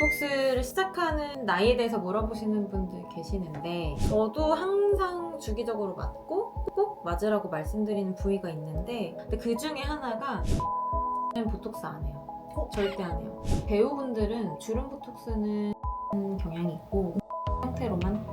보톡스를 시작하는 나이에 대해서 물어보시는 분들 계시는데 저도 항상 주기적으로 맞고 꼭 맞으라고 말씀드리는 부위가 있는데 근데 그 중에 하나가 보톡스 안 해요. 절대 안 해요. 배우분들은 주름 보톡스는 경향이 있고 형태로만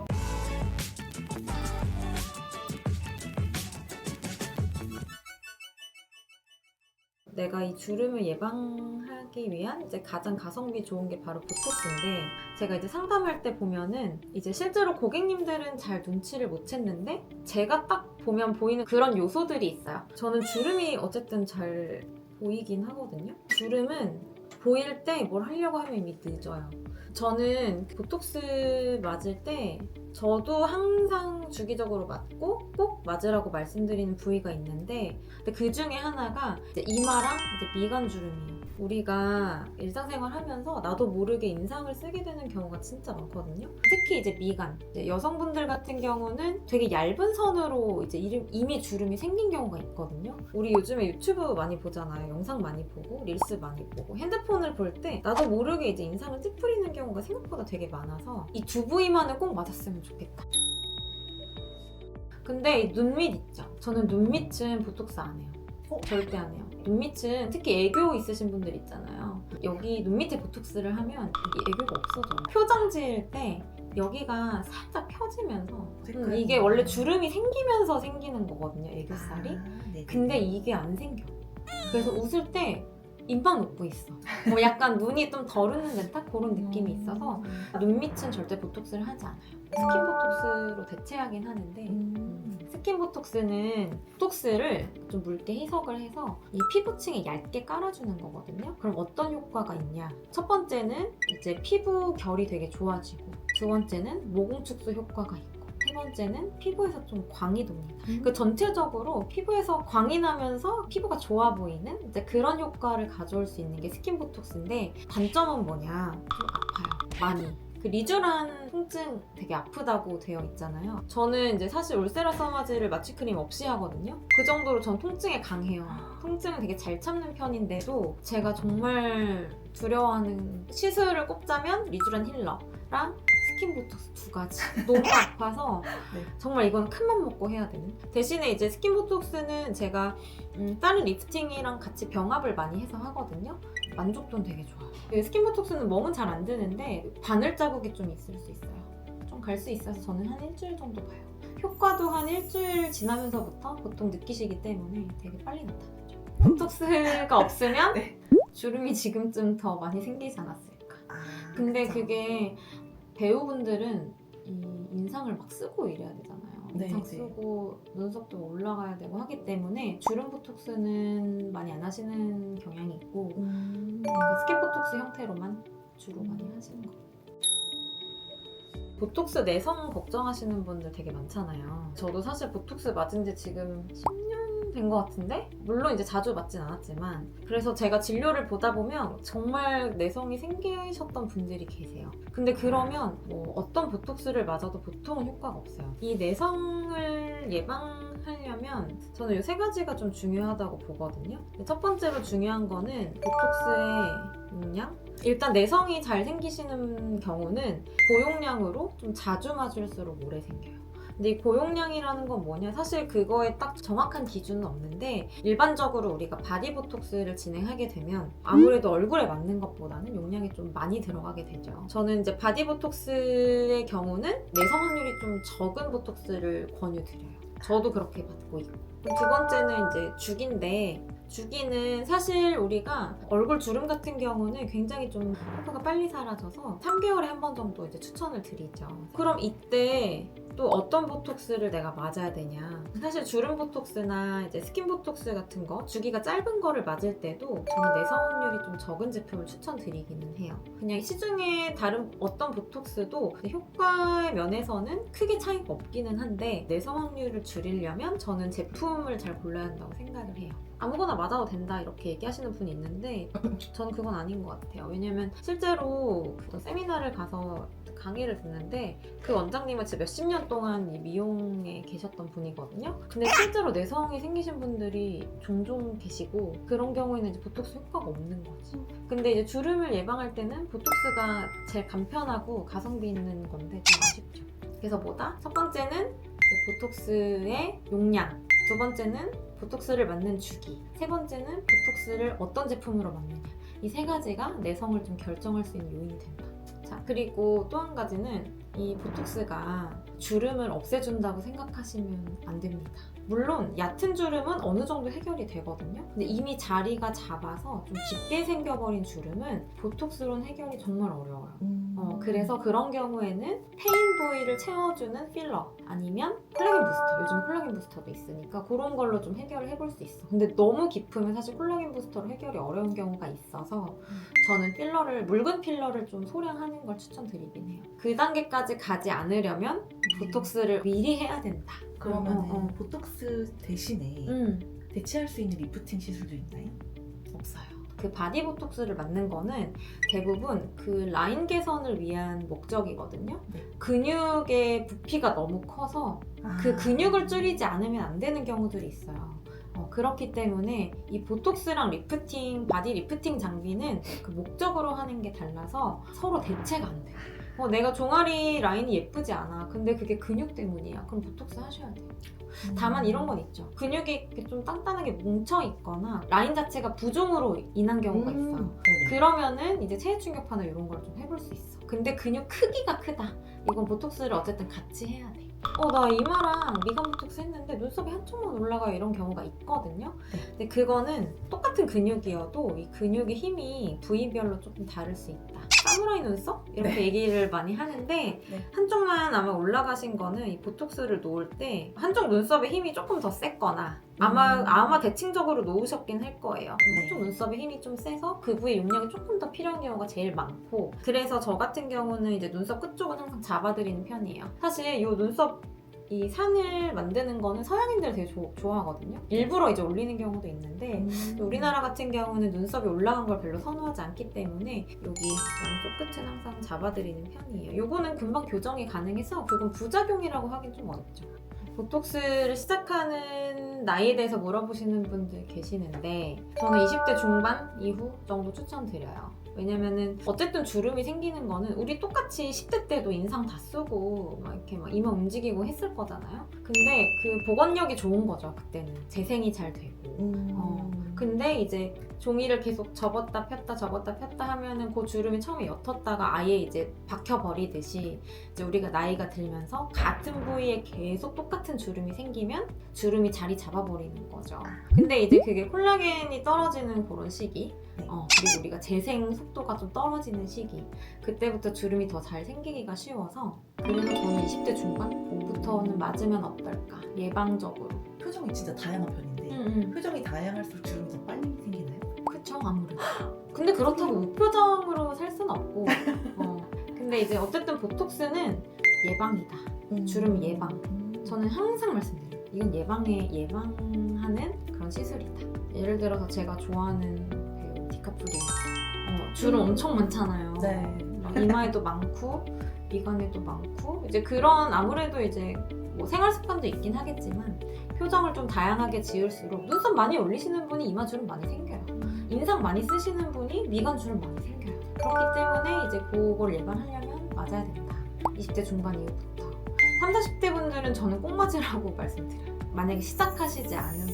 내가 이 주름을 예방하기 위한 이제 가장 가성비 좋은 게 바로 보톡스인데 제가 이제 상담할 때 보면은 이제 실제로 고객님들은 잘 눈치를 못 챘는데 제가 딱 보면 보이는 그런 요소들이 있어요. 저는 주름이 어쨌든 잘 보이긴 하거든요. 주름은 보일 때 뭘 하려고 하면 이미 늦어요. 저는 보톡스 맞을 때 저도 항상 주기적으로 맞고 꼭 맞으라고 말씀드리는 부위가 있는데 근데 그 중에 하나가 이제 이마랑 이제 미간 주름이에요. 우리가 일상생활 하면서 나도 모르게 인상을 쓰게 되는 경우가 진짜 많거든요. 특히 이제 미간. 이제 여성분들 같은 경우는 되게 얇은 선으로 이제 이미 주름이 생긴 경우가 있거든요. 우리 요즘에 유튜브 많이 보잖아요. 영상 많이 보고, 릴스 많이 보고, 핸드폰을 볼 때 나도 모르게 이제 인상을 찌푸리는 경우가 생각보다 되게 많아서 이 두 부위만은 꼭 맞았으면 좋겠다. 근데 이 눈밑 있죠? 저는 눈 밑은 보톡스 안 해요. 어? 절대 안 해요. 눈 밑은 특히 애교 있으신 분들 있잖아요. 여기 눈 밑에 보톡스를 하면 이게 애교가 없어져요. 표정 지을 때 여기가 살짝 펴지면서 음, 이게 원래 주름이 생기면서 생기는 거거든요. 애교살이. 아. 근데 이게 안 생겨. 그래서 웃을 때 입만 웃고 있어. 뭐 약간 눈이 좀덜 웃는 듯한 그런 느낌이 있어서 눈 밑은 절대 보톡스를 하지 않아요. 스킨 보톡스로 대체하긴 하는데 음. 스킨 보톡스는 보톡스를 좀 묽게 희석을 해서 이 피부층에 얇게 깔아주는 거거든요. 그럼 어떤 효과가 있냐? 첫 번째는 이제 피부 결이 되게 좋아지고 두 번째는 모공 축소 효과가 있고 세 번째는 피부에서 좀 광이 돕니다. 음. 그 전체적으로 피부에서 광이 나면서 피부가 좋아 보이는 이제 그런 효과를 가져올 수 있는 게 스킨 보톡스인데 단점은 뭐냐? 좀 아파요. 많이. 그 리쥬란 통증 되게 아프다고 되어 있잖아요. 저는 이제 사실 울세라 써마지를 마취크림 없이 하거든요. 그 정도로 전 통증에 강해요. 통증을 되게 잘 참는 편인데도 제가 정말 두려워하는 시술을 꼽자면 리쥬란 힐러랑 스킨 보톡스 두 가지. 너무 아파서 네. 정말 이건 큰맘 먹고 해야 되는. 대신에 이제 스킨 보톡스는 제가 음, 다른 리프팅이랑 같이 병합을 많이 해서 하거든요. 만족도는 되게 좋아요. 그 스킨 보톡스는 멍은 잘 안 드는데 바늘 자국이 좀 있을 수 있어요. 좀 갈 수 있어서 저는 한 일주일 정도 봐요. 효과도 한 일주일 지나면서부터 보통 느끼시기 때문에 되게 빨리 나타나죠. 보톡스가 없으면 네. 주름이 지금쯤 더 많이 생기지 않았을까. 아, 근데. 그게 배우분들은 이 인상을 막 쓰고 이래야 되잖아요. 네, 인상 네. 쓰고 눈썹도 올라가야 되고 하기 때문에 주름 보톡스는 많이 안 하시는 경향이 있고 음. 그러니까 스킨 보톡스 형태로만 주로 많이 하시는 거. 보톡스 내성 걱정하시는 분들 되게 많잖아요. 저도 사실 보톡스 맞은 지 지금 10년 된 것 같은데? 물론 이제 자주 맞진 않았지만. 그래서 제가 진료를 보다 보면 정말 내성이 생기셨던 분들이 계세요. 근데 그러면 뭐 어떤 보톡스를 맞아도 보통은 효과가 없어요. 이 내성을 예방하려면 저는 이 세 가지가 좀 중요하다고 보거든요. 첫 번째로 중요한 거는 보톡스의 용량? 일단 내성이 잘 생기시는 경우는 고용량으로 좀 자주 맞을수록 오래 생겨요. 근데 이 고용량이라는 건 뭐냐? 사실 그거에 딱 정확한 기준은 없는데 일반적으로 우리가 바디 보톡스를 진행하게 되면 아무래도 얼굴에 맞는 것보다는 용량이 좀 많이 들어가게 되죠. 저는 이제 바디 보톡스의 경우는 내성 확률이 좀 적은 보톡스를 권유드려요. 저도 그렇게 받고 있고. 두 번째는 이제 주기인데 주기는 사실 우리가 얼굴 주름 같은 경우는 굉장히 좀 효과가 빨리 사라져서 3개월에 한 번 정도 이제 추천을 드리죠. 그럼 이때 또 어떤 보톡스를 내가 맞아야 되냐? 사실 주름 보톡스나 이제 스킨 보톡스 같은 거 주기가 짧은 거를 맞을 때도 저는 내성 확률이 좀 적은 제품을 추천드리기는 해요. 그냥 시중에 다른 어떤 보톡스도 효과의 면에서는 크게 차이가 없기는 한데 내성 확률을 줄이려면 저는 제품을 잘 골라야 한다고 생각을 해요. 아무거나 맞아도 된다 이렇게 얘기하시는 분이 있는데 저는 그건 아닌 것 같아요. 왜냐면 실제로 그 세미나를 가서 강의를 듣는데 그 원장님은 진짜 몇십 년 동안 이 미용에 계셨던 분이거든요. 근데 실제로 내성이 생기신 분들이 종종 계시고 그런 경우에는 이제 보톡스 효과가 없는 거지. 근데 이제 주름을 예방할 때는 보톡스가 제일 간편하고 가성비 있는 건데 좀 아쉽죠. 그래서 뭐다? 첫 번째는 보톡스의 용량, 두 번째는 보톡스를 맞는 주기, 세 번째는 보톡스를 어떤 제품으로 맞느냐. 이 세 가지가 내성을 좀 결정할 수 있는 요인이 된다. 자, 그리고 또 한 가지는 이 보톡스가 주름을 없애준다고 생각하시면 안 됩니다. 물론 얕은 주름은 어느 정도 해결이 되거든요. 근데 이미 자리가 잡아서 좀 깊게 생겨버린 주름은 보톡스로는 해결이 정말 어려워요. 음. 어, 그래서 그런 경우에는 페인 부위를 채워주는 필러 아니면 콜라겐 부스터 요즘 콜라겐 부스터도 있으니까 그런 걸로 좀 해결을 해볼 수 있어 근데 너무 깊으면 사실 콜라겐 부스터로 해결이 어려운 경우가 있어서 저는 필러를 묽은 필러를 좀 소량 하는 걸 추천드리긴 해요 그 단계까지 가지 않으려면 보톡스를 미리 해야 된다 그러면 어, 어, 어. 보톡스 대신에 음. 대체할 수 있는 리프팅 시술도 있나요? 없어요. 그 바디 보톡스를 맞는 거는 대부분 그 라인 개선을 위한 목적이거든요. 네. 근육의 부피가 너무 커서 그 아. 근육을 줄이지 않으면 안 되는 경우들이 있어요. 어, 그렇기 때문에 이 보톡스랑 리프팅, 바디 리프팅 장비는 그 목적으로 하는 게 달라서 서로 대체가 안 돼요. 어, 내가 종아리 라인이 예쁘지 않아. 근데 그게 근육 때문이야. 그럼 보톡스 하셔야 돼요. 음. 다만 이런 건 있죠. 근육이 이렇게 좀 단단하게 뭉쳐 있거나 라인 자체가 부종으로 인한 경우가 음. 있어요. 네네. 그러면은 이제 체해 충격파나 이런 걸 좀 해볼 수 있어. 근데 근육 크기가 크다. 이건 보톡스를 어쨌든 같이 해야 돼. 어, 나 이마랑 미간 보톡스 했는데 눈썹이 한쪽만 올라가 이런 경우가 있거든요. 네. 근데 그거는 똑같은 근육이어도 이 근육의 힘이 부위별로 조금 다를 수 있다. 사무라이 눈썹? 이렇게 네. 얘기를 많이 하는데 한쪽만 아마 올라가신 거는 이 보톡스를 놓을 때 한쪽 눈썹의 힘이 조금 더 셌거나 아마 음. 아마 대칭적으로 놓으셨긴 할 거예요. 네. 한쪽 눈썹의 힘이 좀 세서 그 부위 용량이 조금 더 필요한 경우가 제일 많고 그래서 저 같은 경우는 이제 눈썹 끝쪽은 항상 잡아드리는 편이에요. 사실 이 눈썹 이 산을 만드는 거는 서양인들 되게 조- 좋아하거든요. 일부러 이제 올리는 경우도 있는데 음. 우리나라 같은 경우는 눈썹이 올라간 걸 별로 선호하지 않기 때문에 여기 양쪽 끝은 항상 잡아드리는 편이에요. 요거는 금방 교정이 가능해서 그건 부작용이라고 하긴 좀 어렵죠. 보톡스를 시작하는 나이에 대해서 물어보시는 분들 계시는데 저는 20대 중반 이후 정도 추천드려요. 왜냐면은 어쨌든 주름이 생기는 거는 우리 똑같이 10대 때도 인상 다 쓰고 막 이렇게 막 이마 움직이고 했을 거잖아요. 근데 그 복원력이 좋은 거죠 그때는 재생이 잘 되고. 음. 어, 근데 이제 종이를 계속 접었다 폈다 접었다 폈다 하면은 그 주름이 처음에 옅었다가 아예 이제 박혀버리듯이 이제 우리가 나이가 들면서 같은 부위에 계속 똑같은 주름이 생기면 주름이 자리 잡아버리는 거죠. 근데 이제 그게 콜라겐이 떨어지는 그런 시기 네. 어, 그리고 우리가 재생 속도가 좀 떨어지는 시기 그때부터 주름이 더 잘 생기기가 쉬워서 그래서 저는 20대 중반부터는 맞으면 어떨까? 예방적으로. 표정이 진짜 다양한 편인데 음, 표정이 다양할수록 주름이 더 빨리 생기나요? 그쵸 아무래도. 근데 그렇다고 무표정으로 살 수는 없고. 어. 근데 이제 어쨌든 보톡스는 예방이다. 주름 예방. 음. 저는 항상 말씀드려요. 이건 예방에 예방하는 그런 시술이다. 예를 들어서 제가 좋아하는 배우 디카프리오 어, 주름 음. 엄청 많잖아요. 네. 막 이마에도 많고 미간에도 많고 이제 그런 아무래도 이제 뭐 생활 습관도 있긴 하겠지만 표정을 좀 다양하게 지을수록 눈썹 많이 올리시는 분이 이마 주름 많이 생겨요 인상 많이 쓰시는 분이 미간 주름 많이 생겨요. 그렇기 때문에 이제 그걸 예방하려면 맞아야 된다. 20대 중반 이후부터. 30, 40대 분들은 저는 꼭 맞으라고 말씀드려요. 만약에 시작하시지 않은